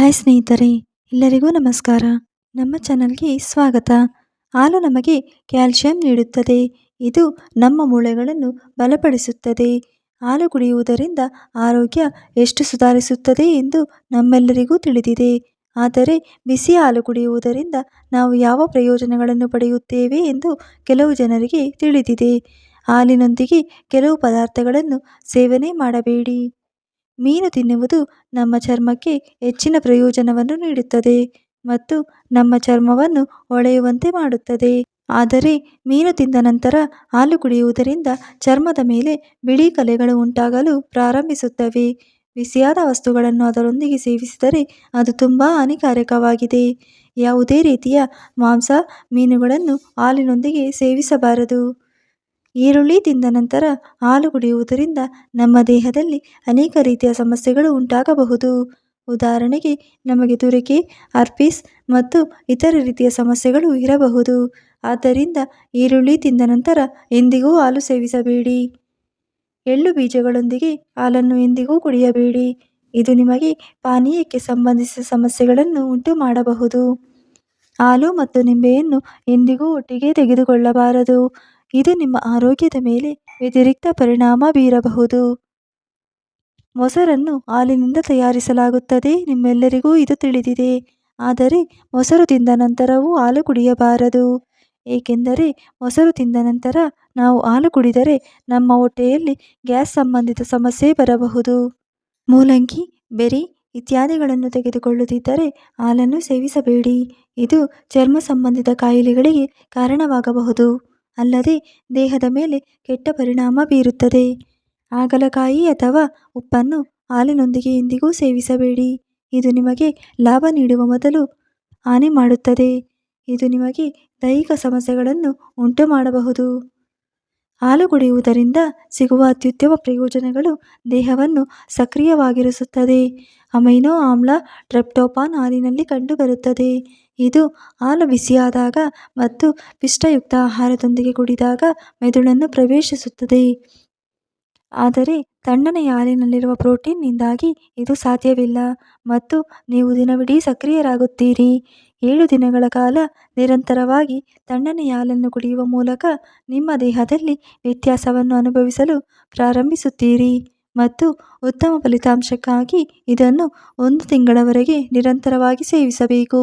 Hi ಸ್ನೇಹಿತರೆ, ಎಲ್ಲರಿಗೂ ನಮಸ್ಕಾರ. ನಮ್ಮ ಚಾನಲ್ಗೆ ಸ್ವಾಗತ. ಹಾಲು ನಮಗೆ ಕ್ಯಾಲ್ಸಿಯಂ ನೀಡುತ್ತದೆ. ಇದು ನಮ್ಮ ಮೂಳೆಗಳನ್ನು ಬಲಪಡಿಸುತ್ತದೆ. ಹಾಲು ಕುಡಿಯುವುದರಿಂದ ಆರೋಗ್ಯ ಎಷ್ಟು ಸುಧಾರಿಸುತ್ತದೆ ಎಂದು ನಮ್ಮೆಲ್ಲರಿಗೂ ತಿಳಿದಿದೆ. ಆದರೆ ಬಿಸಿ ಹಾಲು ಕುಡಿಯುವುದರಿಂದ ನಾವು ಯಾವ ಪ್ರಯೋಜನಗಳನ್ನು ಪಡೆಯುತ್ತೇವೆ ಎಂದು ಕೆಲವು ಜನರಿಗೆ ತಿಳಿದಿದೆ. ಹಾಲಿನೊಂದಿಗೆ ಕೆಲವು ಪದಾರ್ಥಗಳನ್ನು ಸೇವನೆ ಮಾಡಬೇಡಿ. ಮೀನು ತಿನ್ನುವುದು ನಮ್ಮ ಚರ್ಮಕ್ಕೆ ಹೆಚ್ಚಿನ ಪ್ರಯೋಜನವನ್ನು ನೀಡುತ್ತದೆ ಮತ್ತು ನಮ್ಮ ಚರ್ಮವನ್ನು ಹೊಳೆಯುವಂತೆ ಮಾಡುತ್ತದೆ. ಆದರೆ ಮೀನು ತಿಂದ ನಂತರ ಹಾಲು ಕುಡಿಯುವುದರಿಂದ ಚರ್ಮದ ಮೇಲೆ ಬಿಳಿ ಕಲೆಗಳು ಉಂಟಾಗಲು ಪ್ರಾರಂಭಿಸುತ್ತವೆ. ಬಿಸಿಯಾದ ವಸ್ತುಗಳನ್ನು ಅದರೊಂದಿಗೆ ಸೇವಿಸಿದರೆ ಅದು ತುಂಬ ಹಾನಿಕಾರಕವಾಗಿದೆ. ಯಾವುದೇ ರೀತಿಯ ಮಾಂಸ ಮೀನುಗಳನ್ನು ಹಾಲಿನೊಂದಿಗೆ ಸೇವಿಸಬಾರದು. ಈರುಳ್ಳಿ ತಿಂದ ನಂತರ ಹಾಲು ಕುಡಿಯುವುದರಿಂದ ನಮ್ಮ ದೇಹದಲ್ಲಿ ಅನೇಕ ರೀತಿಯ ಸಮಸ್ಯೆಗಳು ಉಂಟಾಗಬಹುದು. ಉದಾಹರಣೆಗೆ, ನಮಗೆ ತುರಿಕೆ ಅರ್ಪಿಸ್ ಮತ್ತು ಇತರ ರೀತಿಯ ಸಮಸ್ಯೆಗಳು ಇರಬಹುದು. ಆದ್ದರಿಂದ ಈರುಳ್ಳಿ ತಿಂದ ನಂತರ ಎಂದಿಗೂ ಹಾಲು ಸೇವಿಸಬೇಡಿ. ಎಳ್ಳು ಬೀಜಗಳೊಂದಿಗೆ ಹಾಲನ್ನು ಎಂದಿಗೂ ಕುಡಿಯಬೇಡಿ. ಇದು ನಿಮಗೆ ಪಾನೀಯಕ್ಕೆ ಸಂಬಂಧಿಸಿದ ಸಮಸ್ಯೆಗಳನ್ನು ಉಂಟು ಮಾಡಬಹುದು. ಹಾಲು ಮತ್ತು ನಿಂಬೆಯನ್ನು ಎಂದಿಗೂ ಒಟ್ಟಿಗೆ ತೆಗೆದುಕೊಳ್ಳಬಾರದು. ಇದು ನಿಮ್ಮ ಆರೋಗ್ಯದ ಮೇಲೆ ವ್ಯತಿರಿಕ್ತ ಪರಿಣಾಮ ಬೀರಬಹುದು. ಮೊಸರನ್ನು ಹಾಲಿನಿಂದ ತಯಾರಿಸಲಾಗುತ್ತದೆ. ನಿಮ್ಮೆಲ್ಲರಿಗೂ ಇದು ತಿಳಿದಿದೆ. ಆದರೆ ಮೊಸರು ತಿಂದ ನಂತರವೂ ಹಾಲು ಕುಡಿಯಬಾರದು. ಏಕೆಂದರೆ ಮೊಸರು ತಿಂದ ನಂತರ ನಾವು ಹಾಲು ಕುಡಿದರೆ ನಮ್ಮ ಹೊಟ್ಟೆಯಲ್ಲಿ ಗ್ಯಾಸ್ ಸಂಬಂಧಿತ ಸಮಸ್ಯೆ ಬರಬಹುದು. ಮೂಲಂಗಿ, ಬೆರಿ ಇತ್ಯಾದಿಗಳನ್ನು ತೆಗೆದುಕೊಳ್ಳುತ್ತಿದ್ದರೆ ಹಾಲನ್ನು ಸೇವಿಸಬೇಡಿ. ಇದು ಚರ್ಮ ಸಂಬಂಧಿತ ಕಾಯಿಲೆಗಳಿಗೆ ಕಾರಣವಾಗಬಹುದು. ಅಲ್ಲದೆ ದೇಹದ ಮೇಲೆ ಕೆಟ್ಟ ಪರಿಣಾಮ ಬೀರುತ್ತದೆ. ಹಾಗಲಕಾಯಿ ಅಥವಾ ಉಪ್ಪನ್ನು ಹಾಲಿನೊಂದಿಗೆ ಎಂದಿಗೂ ಸೇವಿಸಬೇಡಿ. ಇದು ನಿಮಗೆ ಲಾಭ ನೀಡುವ ಮೊದಲು ಹಾನಿ ಮಾಡುತ್ತದೆ. ಇದು ನಿಮಗೆ ದೈಹಿಕ ಸಮಸ್ಯೆಗಳನ್ನು ಉಂಟು ಮಾಡಬಹುದು ಹಾಲು ಕುಡಿಯುವುದರಿಂದ ಸಿಗುವ ಅತ್ಯುತ್ತಮ ಪ್ರಯೋಜನಗಳು ದೇಹವನ್ನು ಸಕ್ರಿಯವಾಗಿರಿಸುತ್ತದೆ. ಅಮೈನೋ ಆಮ್ಲ ಟ್ರೆಪ್ಟೋಪಾನ್ ಹಾಲಿನಲ್ಲಿ ಕಂಡುಬರುತ್ತದೆ. ಇದು ಹಾಲು ಬಿಸಿಯಾದಾಗ ಮತ್ತು ಪಿಷ್ಟಯುಕ್ತ ಆಹಾರದೊಂದಿಗೆ ಕುಡಿದಾಗ ಮೆದುಳನ್ನು ಪ್ರವೇಶಿಸುತ್ತದೆ. ಆದರೆ ತಣ್ಣನೆಯ ಹಾಲಿನಲ್ಲಿರುವ ಪ್ರೋಟೀನ್ನಿಂದಾಗಿ ಇದು ಸಾಧ್ಯವಿಲ್ಲ ಮತ್ತು ನೀವು ದಿನವಿಡೀ ಸಕ್ರಿಯರಾಗುತ್ತೀರಿ. ಏಳು ದಿನಗಳ ಕಾಲ ನಿರಂತರವಾಗಿ ತಣ್ಣನೆಯ ಹಾಲನ್ನು ಕುಡಿಯುವ ಮೂಲಕ ನಿಮ್ಮ ದೇಹದಲ್ಲಿ ವ್ಯತ್ಯಾಸವನ್ನು ಅನುಭವಿಸಲು ಪ್ರಾರಂಭಿಸುತ್ತೀರಿ ಮತ್ತು ಉತ್ತಮ ಫಲಿತಾಂಶಕ್ಕಾಗಿ ಇದನ್ನು ಒಂದು ತಿಂಗಳವರೆಗೆ ನಿರಂತರವಾಗಿ ಸೇವಿಸಬೇಕು.